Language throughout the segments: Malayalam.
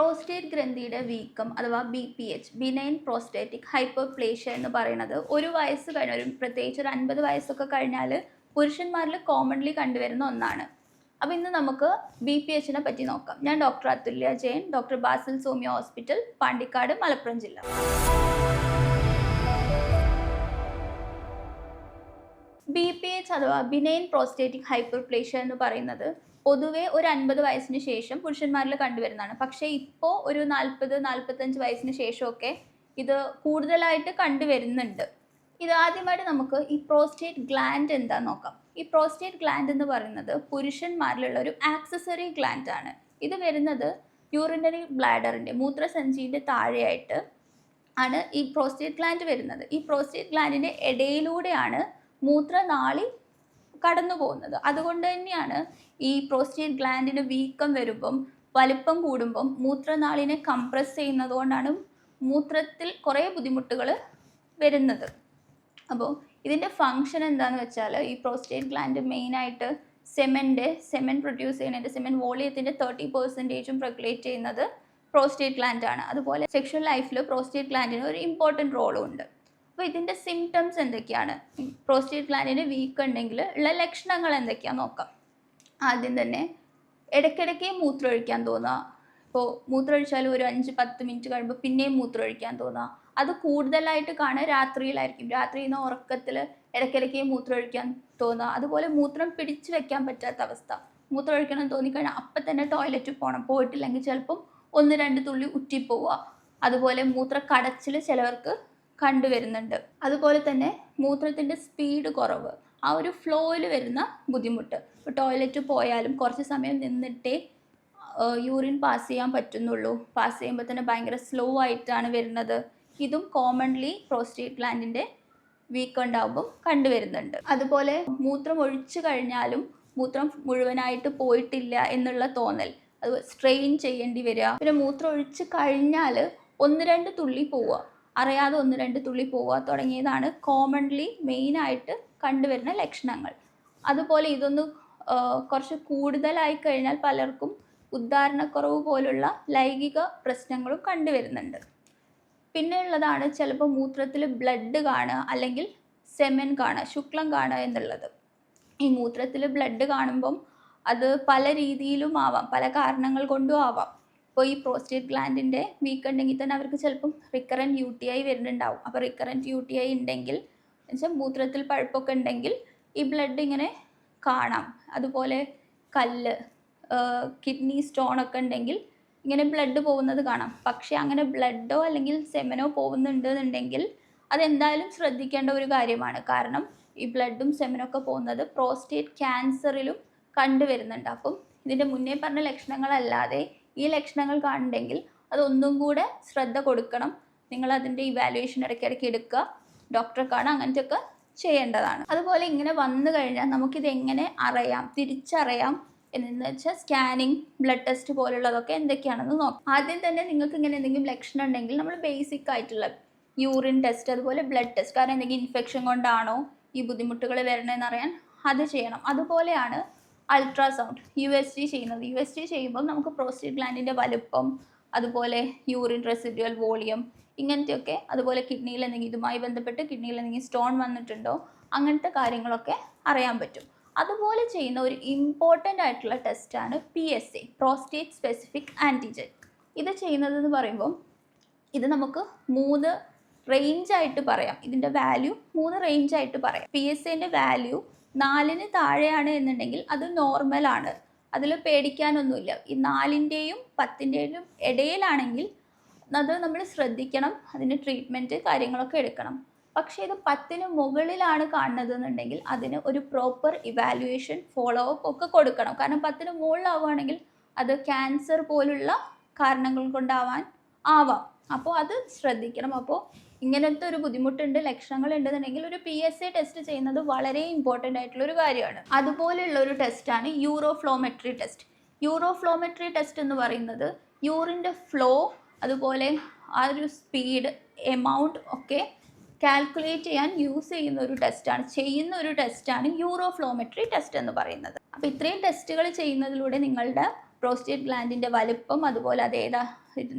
പ്രോസ്റ്റേറ്റ് ഗ്രന്ഥിയുടെ വീക്കം അഥവാ B P H benign prostatic hyperplasia എന്ന് പറയുന്നത് ഒരു വയസ്സ് കഴിഞ്ഞ ഒരു പ്രത്യേകിച്ച് ഒരു അൻപത് വയസ്സൊക്കെ കഴിഞ്ഞാൽ പുരുഷന്മാരിൽ കോമൺലി കണ്ടുവരുന്ന ഒന്നാണ്. അപ്പോൾ ഇന്ന് നമുക്ക് ബി പി എച്ചിനെ പറ്റി നോക്കാം. ഞാൻ doctor Athulya Jayan doctor Basil Soumya hospital Pandikkad Malappuram ജില്ല. ബി പി എച്ച് അഥവാ ബിനൈൻ പ്രോസ്റ്റേറ്റിക് ഹൈപ്പർപ്ലേഷ്യ എന്ന് പറയുന്നത് പൊതുവേ ഒരു അൻപത് വയസ്സിന് ശേഷം പുരുഷന്മാരിൽ കണ്ടുവരുന്നതാണ്. പക്ഷേ ഇപ്പോൾ ഒരു നാൽപ്പത് നാൽപ്പത്തഞ്ച് വയസ്സിന് ശേഷമൊക്കെ ഇത് കൂടുതലായിട്ട് കണ്ടുവരുന്നുണ്ട്. ഇത് ആദ്യമായിട്ട് നമുക്ക് ഈ പ്രോസ്റ്റേറ്റ് ഗ്ലാൻഡ് എന്താ നോക്കാം. ഈ പ്രോസ്റ്റേറ്റ് ഗ്ലാൻഡ് എന്ന് പറയുന്നത് പുരുഷന്മാരിലുള്ള ഒരു ആക്സസറി ഗ്ലാൻഡ് ആണ്. ഇത് വരുന്നത് യൂറിനറി ബ്ലാഡറിന്റെ മൂത്രസഞ്ചിന്റെ താഴെയായിട്ട് ആണ് ഈ പ്രോസ്റ്റേറ്റ് ഗ്ലാൻഡ് വരുന്നത്. ഈ പ്രോസ്റ്റേറ്റ് ഗ്ലാൻഡിന്റെ ഇടയിലൂടെയാണ് മൂത്രനാളി കടന്നു പോകുന്നത് അതുകൊണ്ട് തന്നെയാണ് ഈ പ്രോസ്റ്റേറ്റ് ഗ്ലാൻഡിന് വീക്കം വരുമ്പം വലിപ്പം കൂടുമ്പം മൂത്രനാളിനെ കംപ്രസ് ചെയ്യുന്നത് കൊണ്ടാണ് മൂത്രത്തിൽ കുറേ ബുദ്ധിമുട്ടുകൾ വരുന്നത്. അപ്പോൾ ഇതിന്റെ ഫങ്ഷൻ എന്താണെന്ന് വെച്ചാൽ ഈ പ്രോസ്റ്റേറ്റ് ഗ്ലാൻഡ് മെയിനായിട്ട് സെമന്റെ സെമൻ പ്രൊഡ്യൂസ് ചെയ്യുന്നതിന്റെ സെമൻ വോളിയത്തിന്റെ തേർട്ടി പെർസെന്റേജും റെഗുലേറ്റ് ചെയ്യുന്നത് പ്രോസ്റ്റേറ്റ് ഗ്ലാൻഡാണ് അതുപോലെ സെക്ഷൽ ലൈഫിൽ പ്രോസ്റ്റേറ്റ് ഗ്ലാൻഡിന് ഒരു ഇമ്പോർട്ടന്റ് റോളും ഉണ്ട്. അപ്പോൾ ഇതിന്റെ സിംറ്റംസ് എന്തൊക്കെയാണ്? പ്രോസ്റ്റേറ്റ് ഗ്ലാൻഡിന് വീക്ക് ഉണ്ടെങ്കിൽ ഉള്ള ലക്ഷണങ്ങൾ എന്തൊക്കെയാണെന്ന് നോക്കാം. ആദ്യം തന്നെ ഇടയ്ക്കിടയ്ക്ക് മൂത്രമൊഴിക്കാൻ തോന്നുക ഇപ്പോൾ മൂത്രമൊഴിച്ചാൽ ഒരു അഞ്ച് പത്ത് മിനിറ്റ് കഴിയുമ്പോൾ പിന്നെയും മൂത്രമൊഴിക്കാൻ തോന്നുക അത് കൂടുതലായിട്ട് കാണുക രാത്രിയിലായിരിക്കും. രാത്രി നിന്ന് ഉറക്കത്തിൽ ഇടയ്ക്കിടയ്ക്ക് മൂത്രമൊഴിക്കാൻ തോന്നുക അതുപോലെ മൂത്രം പിടിച്ചു വെക്കാൻ പറ്റാത്ത അവസ്ഥ. മൂത്രമൊഴിക്കണം തോന്നിക്കഴിഞ്ഞാൽ അപ്പം തന്നെ ടോയ്ലറ്റിൽ പോകണം പോയിട്ടില്ലെങ്കിൽ ചിലപ്പം ഒന്ന് രണ്ട് തുള്ളി ഉറ്റിപ്പോവുക അതുപോലെ മൂത്ര കടച്ചിൽ ചിലവർക്ക് കണ്ടുവരുന്നുണ്ട്. അതുപോലെ തന്നെ മൂത്രത്തിന്റെ സ്പീഡ് കുറവ് ആ ഒരു ഫ്ലോയിൽ വരുന്ന ബുദ്ധിമുട്ട്. ഇപ്പോൾ ടോയ്ലറ്റ് പോയാലും കുറച്ച് സമയം നിന്നിട്ടേ യൂറിൻ പാസ് ചെയ്യാൻ പറ്റുന്നുള്ളൂ. പാസ് ചെയ്യുമ്പോൾ തന്നെ ഭയങ്കര സ്ലോ ആയിട്ടാണ് വരുന്നത്. ഇതും കോമൺലി പ്രോസ്റ്റേറ്റ് ഗ്ലാൻഡിന്റെ വീക്ക് ഉണ്ടാകുമ്പം കണ്ടുവരുന്നുണ്ട്. അതുപോലെ മൂത്രം ഒഴിച്ചു കഴിഞ്ഞാലും മൂത്രം മുഴുവനായിട്ട് പോയിട്ടില്ല എന്നുള്ള തോന്നൽ അത് സ്ട്രെയിൻ ചെയ്യേണ്ടി വരിക. പിന്നെ മൂത്രം ഒഴിച്ച് കഴിഞ്ഞാൽ ഒന്ന് രണ്ട് തുള്ളി പോവുക. അറിയാതെ ഒന്ന് രണ്ട് തുള്ളി പോവുക തുടങ്ങിയതാണ് കോമൺലി മെയിനായിട്ട് കണ്ടുവരുന്ന ലക്ഷണങ്ങൾ. അതുപോലെ ഇതൊന്ന് കുറച്ച് കൂടുതലായി കഴിഞ്ഞാൽ പലർക്കും ഉദ്ധാരണക്കുറവ് പോലുള്ള ലൈംഗിക പ്രശ്നങ്ങളും കണ്ടുവരുന്നുണ്ട്. പിന്നെ ഉള്ളതാണ് ചിലപ്പോൾ മൂത്രത്തിൽ ബ്ലഡ് കാണുക അല്ലെങ്കിൽ സെമൻ കാണുക ശുക്ലം കാണുക എന്നുള്ളത്. ഈ മൂത്രത്തിൽ ബ്ലഡ് കാണുമ്പം അത് പല രീതിയിലും ആവാം പല കാരണങ്ങൾ കൊണ്ടും ആവാം. ഇപ്പോൾ ഈ പ്രോസ്റ്റേറ്റ് ഗ്ലാൻഡിന്റെ വീക്ക് ഉണ്ടെങ്കിൽ തന്നെ അവർക്ക് ചിലപ്പം റിക്കറന്റ് യു ടി ഐ വരുന്നുണ്ടാവും. അപ്പോൾ റിക്കറന്റ് യു ടി ഐ ഉണ്ടെങ്കിൽ എന്നുവെച്ചാൽ മൂത്രത്തിൽ പഴുപ്പൊക്കെ ഉണ്ടെങ്കിൽ ഈ ബ്ലഡ് ഇങ്ങനെ കാണാം. അതുപോലെ കല്ല് കിഡ്നി സ്റ്റോണൊക്കെ ഉണ്ടെങ്കിൽ ഇങ്ങനെ ബ്ലഡ് പോകുന്നത് കാണാം. പക്ഷേ അങ്ങനെ ബ്ലഡോ അല്ലെങ്കിൽ സെമനോ പോകുന്നുണ്ട് എന്നുണ്ടെങ്കിൽ അതെന്തായാലും ശ്രദ്ധിക്കേണ്ട ഒരു കാര്യമാണ്. കാരണം ഈ ബ്ലഡും സെമനൊക്കെ പോകുന്നത് പ്രോസ്റ്റേറ്റ് ക്യാൻസറിലും കണ്ടുവരുന്നുണ്ട്. അപ്പം ഇതിന്റെ മുന്നേ പറഞ്ഞ ലക്ഷണങ്ങളല്ലാതെ ഈ ലക്ഷണങ്ങൾ കാണുന്നുണ്ടെങ്കിൽ അതൊന്നും കൂടെ ശ്രദ്ധ കൊടുക്കണം. നിങ്ങൾ അതിന്റെ ഇവാലുവേഷൻ ഇടയ്ക്കിടയ്ക്ക് എടുക്കുക. ഡോക്ടറെ കാണുക അങ്ങനത്തെയൊക്കെ ചെയ്യേണ്ടതാണ്. അതുപോലെ ഇങ്ങനെ വന്നു കഴിഞ്ഞാൽ നമുക്കിത് എങ്ങനെ അറിയാം? തിരിച്ചറിയാം. എന്നു വെച്ചാൽ സ്കാനിങ് ബ്ലഡ് ടെസ്റ്റ് പോലുള്ളതൊക്കെ എന്തൊക്കെയാണെന്ന് നോക്കാം. ആദ്യം തന്നെ നിങ്ങൾക്ക് ഇങ്ങനെ എന്തെങ്കിലും ലക്ഷണം ഉണ്ടെങ്കിൽ നമ്മൾ ബേസിക് ആയിട്ടുള്ള യൂറിൻ ടെസ്റ്റ് അതുപോലെ ബ്ലഡ് ടെസ്റ്റ് കാരണം എന്തെങ്കിലും ഇൻഫെക്ഷൻ കൊണ്ടാണോ ഈ ബുദ്ധിമുട്ടുകൾ വരണമെന്ന് അറിയാൻ അത് ചെയ്യണം. അതുപോലെയാണ് അൾട്രാസൗണ്ട് യു എസ് ജി ചെയ്യുന്നത്. യു എസ് ജി ചെയ്യുമ്പോൾ നമുക്ക് പ്രോസ്റ്റേറ്റ് ഗ്ലാൻഡിന്റെ വലുപ്പം അതുപോലെ യൂറിൻ റെസിഡ്യുവൽ വോളിയം ഇങ്ങനത്തെയൊക്കെ അതുപോലെ കിഡ്നിയിൽ എന്തെങ്കിലും ഇതുമായി ബന്ധപ്പെട്ട് കിഡ്നിയിൽ എന്തെങ്കിലും സ്റ്റോൺ വന്നിട്ടുണ്ടോ അങ്ങനത്തെ കാര്യങ്ങളൊക്കെ അറിയാൻ പറ്റും. അതുപോലെ ചെയ്യുന്ന ഒരു ഇമ്പോർട്ടന്റ് ആയിട്ടുള്ള ടെസ്റ്റാണ് P S A prostate specific antigen ഇത് ചെയ്യുന്നതെന്ന് പറയുമ്പം പറയുമ്പോൾ ഇത് നമുക്ക് മൂന്ന് റേഞ്ച് ആയിട്ട് പറയാം. ഇതിന്റെ വാല്യൂ മൂന്ന് റേഞ്ച് ആയിട്ട് പറയാം. പി എസ് എന്റെ വാല്യൂ നാലിന് താഴെയാണ് എന്നുണ്ടെങ്കിൽ അത് നോർമലാണ് അതിൽ പേടിക്കാനൊന്നുമില്ല. ഈ നാലിന്റെയും പത്തിന്റെയും ഇടയിലാണെങ്കിൽ അത് നമ്മൾ ശ്രദ്ധിക്കണം. അതിന് ട്രീറ്റ്മെന്റ് കാര്യങ്ങളൊക്കെ എടുക്കണം. പക്ഷേ ഇത് പത്തിന് മുകളിലാണ് കാണുന്നത് എന്നുണ്ടെങ്കിൽ അതിന് ഒരു പ്രോപ്പർ ഇവാലുവേഷൻ ഫോളോ അപ്പ് ഒക്കെ കൊടുക്കണം. കാരണം പത്തിന് മുകളിലാവുകയാണെങ്കിൽ അത് ക്യാൻസർ പോലുള്ള കാരണങ്ങൾ കൊണ്ടാവാൻ ആവാം. അപ്പോൾ അത് ശ്രദ്ധിക്കണം. അപ്പോൾ ഇങ്ങനത്തെ ഒരു ബുദ്ധിമുട്ടുണ്ട് ലക്ഷണങ്ങൾ ഉണ്ടെന്നുണ്ടെങ്കിൽ ഒരു പി എസ് എ ടെസ്റ്റ് ചെയ്യുന്നത് വളരെ ഇമ്പോർട്ടന്റ് ആയിട്ടുള്ള ഒരു കാര്യമാണ്. അതുപോലെയുള്ള ഒരു ടെസ്റ്റാണ് യൂറോഫ്ലോമെട്രി ടെസ്റ്റ് യൂറോഫ്ലോമെട്രി ടെസ്റ്റ് എന്ന് പറയുന്നത് യൂറിന്റെ ഫ്ലോ അതുപോലെ ആ ഒരു സ്പീഡ് എമൗണ്ട് ഒക്കെ കാൽക്കുലേറ്റ് ചെയ്യാൻ യൂസ് ചെയ്യുന്ന ഒരു ടെസ്റ്റാണ് ചെയ്യുന്ന ഒരു ടെസ്റ്റാണ് യൂറോഫ്ലോമെട്രി ടെസ്റ്റ് എന്ന് പറയുന്നത്. അപ്പോൾ ഇത്രയും ടെസ്റ്റുകൾ ചെയ്യുന്നതിലൂടെ നിങ്ങളുടെ പ്രോസ്റ്റേറ്റ് ഗ്ലാൻഡിന്റെ വലിപ്പം അതുപോലെ അത് ഏതാ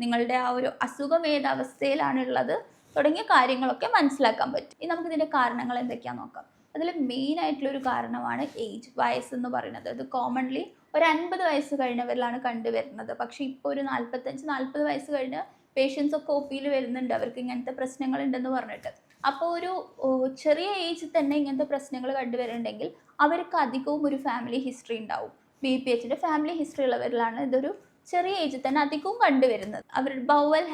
നിങ്ങളുടെ ആ ഒരു അസുഖം ഏത് അവസ്ഥയിലാണുള്ളത് തുടങ്ങിയ കാര്യങ്ങളൊക്കെ മനസ്സിലാക്കാൻ പറ്റും. ഇനി നമുക്ക് ഇതിന്റെ കാരണങ്ങൾ എന്തൊക്കെയാണെന്ന് നോക്കാം. അതിൽ മെയിൻ ആയിട്ടുള്ളൊരു കാരണമാണ് ഏജ് വയസ്സ് എന്ന് പറയുന്നത്. അത് കോമൺലി ഒരു അൻപത് വയസ്സ് കഴിഞ്ഞവരിലാണ് കണ്ടുവരുന്നത്. പക്ഷേ ഇപ്പോൾ ഒരു നാൽപ്പത്തഞ്ച് നാൽപ്പത് വയസ്സ് കഴിഞ്ഞ് പേഷ്യൻസ് ഒക്കെ ഒ പിയിൽ വരുന്നുണ്ട്. അവർക്ക് ഇങ്ങനത്തെ പ്രശ്നങ്ങൾ ഉണ്ടെന്ന് പറഞ്ഞിട്ട്. അപ്പോൾ ഒരു ചെറിയ ഏജിൽ തന്നെ ഇങ്ങനത്തെ പ്രശ്നങ്ങൾ കണ്ടുവരുന്നുണ്ടെങ്കിൽ അവർക്ക് അധികവും ഒരു ഫാമിലി ഹിസ്റ്ററി ഉണ്ടാവും. ബി പി എച്ചിന്റെ ഫാമിലി ഹിസ്റ്ററി ഉള്ളവരിലാണ് ഇതൊരു ചെറിയ ഏജിൽ തന്നെ അധികവും കണ്ടുവരുന്നത്. അവരുടെ ബവൽ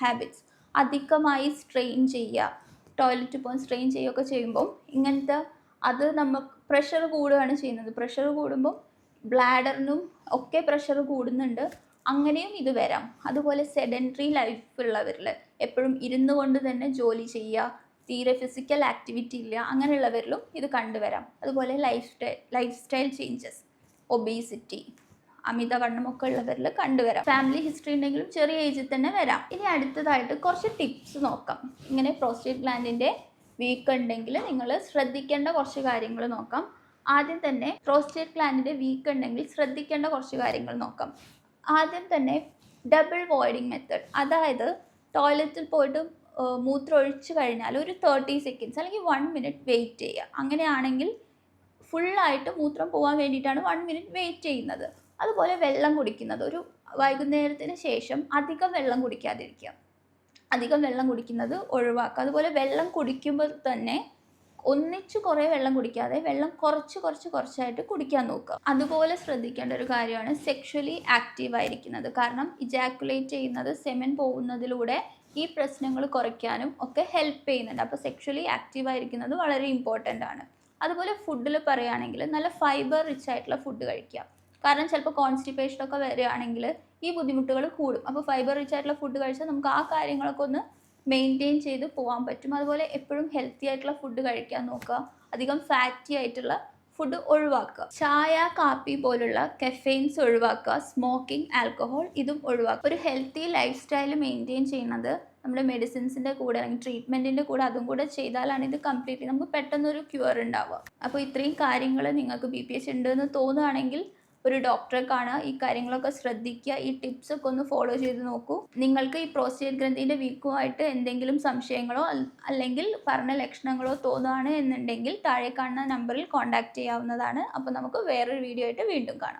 ഹാബിറ്റ്സ് അധികമായി സ്ട്രെയിൻ ചെയ്യുക. ടോയ്ലറ്റ് പോകാൻ സ്ട്രെയിൻ ചെയ്യുകയൊക്കെ ചെയ്യുമ്പോൾ ഇങ്ങനത്തെ അത് നമുക്ക് പ്രഷർ കൂടുകയാണ് ചെയ്യുന്നത്. പ്രഷർ കൂടുമ്പോൾ ബ്ലാഡറിനും ഒക്കെ പ്രഷർ കൂടുന്നുണ്ട്. അങ്ങനെയും ഇത് വരാം. അതുപോലെ സെഡന്ററി ലൈഫുള്ളവരിൽ എപ്പോഴും ഇരുന്നു കൊണ്ട് തന്നെ ജോലി ചെയ്യുക തീരെ ഫിസിക്കൽ ആക്ടിവിറ്റി ഇല്ല അങ്ങനെയുള്ളവരിലും ഇത് കണ്ടുവരാം. അതുപോലെ lifestyle lifestyle changes obesity അമിതവണ്ണമൊക്കെ ഉള്ളവരിൽ കണ്ടുവരാം. ഫാമിലി ഹിസ്റ്ററി ഉണ്ടെങ്കിലും ചെറിയ ഏജിൽ തന്നെ വരാം. ഇനി അടുത്തതായിട്ട് കുറച്ച് ടിപ്സ് നോക്കാം. ഇങ്ങനെ പ്രോസ്റ്റേറ്റ് ഗ്ലാൻഡിന്റെ വീക്ക് ഉണ്ടെങ്കിൽ നിങ്ങൾ ശ്രദ്ധിക്കേണ്ട കുറച്ച് കാര്യങ്ങൾ നോക്കാം. ആദ്യം തന്നെ പ്രോസ്റ്റേറ്റ് ഗ്ലാൻഡിന്റെ വീക്ക് ഉണ്ടെങ്കിൽ ശ്രദ്ധിക്കേണ്ട കുറച്ച് കാര്യങ്ങൾ നോക്കാം. ആദ്യം തന്നെ ഡബിൾ വോയിഡിങ് മെത്തേഡ് അതായത് ടോയ്ലറ്റിൽ പോയിട്ട് മൂത്രം ഒഴിച്ചു കഴിഞ്ഞാൽ ഒരു തേർട്ടി സെക്കൻഡ്സ് അല്ലെങ്കിൽ വൺ മിനിറ്റ് വെയിറ്റ് ചെയ്യുക. അങ്ങനെയാണെങ്കിൽ ഫുള്ളായിട്ട് മൂത്രം പോകാൻ വേണ്ടിയിട്ടാണ് വൺ മിനിറ്റ് വെയിറ്റ് ചെയ്യുന്നത്. അതുപോലെ വെള്ളം കുടിക്കുന്നത്. ഒരു വൈകുന്നേരത്തിന് ശേഷം അധികം വെള്ളം കുടിക്കാതിരിക്കുക. അധികം വെള്ളം കുടിക്കുന്നത് ഒഴിവാക്കുക. അതുപോലെ വെള്ളം കുടിക്കുമ്പോൾ തന്നെ ഒന്നിച്ച് കുറേ വെള്ളം കുടിക്കാതെ വെള്ളം കുറച്ച് കുറച്ച് കുറച്ചായിട്ട് കുടിക്കാൻ നോക്കുക. അതുപോലെ ശ്രദ്ധിക്കേണ്ട ഒരു കാര്യമാണ് സെക്ഷലി ആക്റ്റീവ് ആയിരിക്കുന്നത്. കാരണം ഇജാക്കുലേറ്റ് ചെയ്യുന്നത് സെമൻ പോകുന്നതിലൂടെ ഈ പ്രശ്നങ്ങൾ കുറയ്ക്കാനും ഒക്കെ ഹെൽപ്പ് ചെയ്യുന്നുണ്ട്. അപ്പോൾ സെക്ഷലി ആക്റ്റീവ് ആയിരിക്കുന്നത് വളരെ ഇമ്പോർട്ടന്റ് ആണ്. അതുപോലെ ഫുഡിൽ പറയുകയാണെങ്കിൽ നല്ല ഫൈബർ റിച്ച് ആയിട്ടുള്ള ഫുഡ് കഴിക്കുക. കാരണം ചിലപ്പോൾ കോൺസ്റ്റിപ്പേഷൻ ഒക്കെ വരികയാണെങ്കിൽ ഈ ബുദ്ധിമുട്ടുകൾ കൂടും. അപ്പോൾ ഫൈബർ റിച്ച് ആയിട്ടുള്ള ഫുഡ് കഴിച്ചാൽ നമുക്ക് ആ കാര്യങ്ങളൊക്കെ ഒന്ന് മെയിന്റെയിൻ ചെയ്ത് പോകാൻ പറ്റും. അതുപോലെ എപ്പോഴും ഹെൽത്തി ആയിട്ടുള്ള ഫുഡ് കഴിക്കാൻ നോക്കുക. അധികം ഫാറ്റി ആയിട്ടുള്ള ഫുഡ് ഒഴിവാക്കുക. ചായ കാപ്പി പോലുള്ള കെഫെയിൻസ് ഒഴിവാക്കുക. സ്മോക്കിംഗ് ആൽക്കഹോൾ ഇതും ഒഴിവാക്കുക. ഒരു ഹെൽത്തി ലൈഫ് സ്റ്റൈൽ മെയിന്റെയിൻ ചെയ്യുന്നത് നമ്മുടെ മെഡിസിൻസിന്റെ കൂടെ അല്ലെങ്കിൽ ട്രീറ്റ്മെന്റിന്റെ കൂടെ അതും കൂടെ ചെയ്താലാണ് ഇത് കംപ്ലീറ്റ്ലി നമുക്ക് പെട്ടെന്നൊരു ക്യൂർ ഉണ്ടാവുക. അപ്പോൾ ഇത്രയും കാര്യങ്ങൾ നിങ്ങൾക്ക് ബി പി എച്ച് ഉണ്ടെന്ന് തോന്നുകയാണെങ്കിൽ ഒരു ഡോക്ടറെ കാണുക ഈ കാര്യങ്ങളൊക്കെ ശ്രദ്ധിക്കുക. ഈ ടിപ്സ് ഒക്കെ ഒന്ന് ഫോളോ ചെയ്ത് നോക്കൂ. നിങ്ങൾക്ക് ഈ പ്രോസ്റ്റേറ്റ് ഗ്രന്ഥിന്റെ വീക്കുമായിട്ട് എന്തെങ്കിലും സംശയങ്ങളോ അല്ലെങ്കിൽ പറഞ്ഞ ലക്ഷണങ്ങളോ തോന്നുകയാണ് എന്നുണ്ടെങ്കിൽ താഴെ കാണുന്ന നമ്പറിൽ കോൺടാക്റ്റ് ചെയ്യാവുന്നതാണ്. അപ്പോൾ നമുക്ക് വേറൊരു വീഡിയോ ആയിട്ട് വീണ്ടും കാണാം.